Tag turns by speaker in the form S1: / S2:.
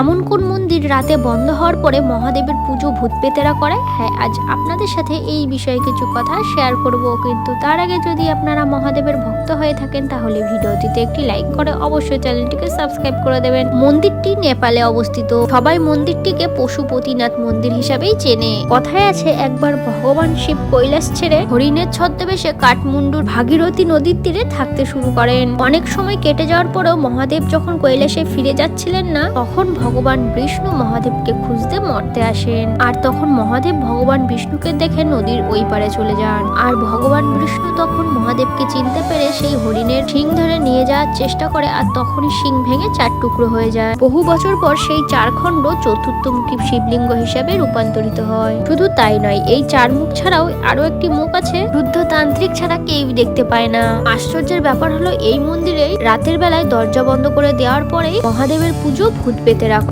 S1: এমন কোন মন্দির রাতে বন্ধ হওয়ার পরে মহাদেবের পুজো ভূত পেতেরা করে? হ্যাঁ আজ আপনাদের সাথে এই বিষয়ে কিছু কথা শেয়ার করব, কিন্তু তার আগে যদি আপনারা মহাদেবের ভক্ত হয়ে থাকেন, তাহলে ভিডিওটিতে একটি লাইক করে অবশ্যই চ্যানেলটিকে সাবস্ক্রাইব করে দেবেন। মন্দিরটি নেপালে অবস্থিত। সবাই মন্দিরটিকে পশুপতিনাথ মন্দির হিসাবেই চেনে। কথায় আছে, একবার ভগবান শিব কৈলাস ছেড়ে হরিণের ছদ্মবেশে কাঠমুন্ডুর ভাগীরথী নদীর তীরে থাকতে শুরু করেন। অনেক সময় কেটে যাওয়ার পরেও মহাদেব যখন কৈলাসে ফিরে যাচ্ছিলেন না, তখন ভগবান বিষ্ণু মহাদেবকে খুঁজতে মরতে আসেন। আর তখন মহাদেব ভগবান বিষ্ণুকে দেখে নদীর ওই পারে চলে যান। আর ভগবান বিষ্ণু তখন মহাদেবকে চিনতে পেরে সেই হরিণের শিং ধরে নিয়ে যাওয়ার চেষ্টা করে আর তখনই শিং ভেঙে চার টুকরো হয়ে যায়। বহু বছর পর সেই চার খণ্ড চতুর্থমুখী শিবলিঙ্গ হিসাবে রূপান্তরিত হয়। শুধু তাই নয়, এই চার মুখ ছাড়াও আরও একটি মুখ আছে রুদ্ধ তান্ত্রিক ছাড়া কেউ দেখতে পায় না। আশ্চর্যের ব্যাপার হলো, এই মন্দিরে রাতের বেলায় দরজা বন্ধ করে দেওয়ার পরেই মহাদেবের পুজো ভূত পেতেরা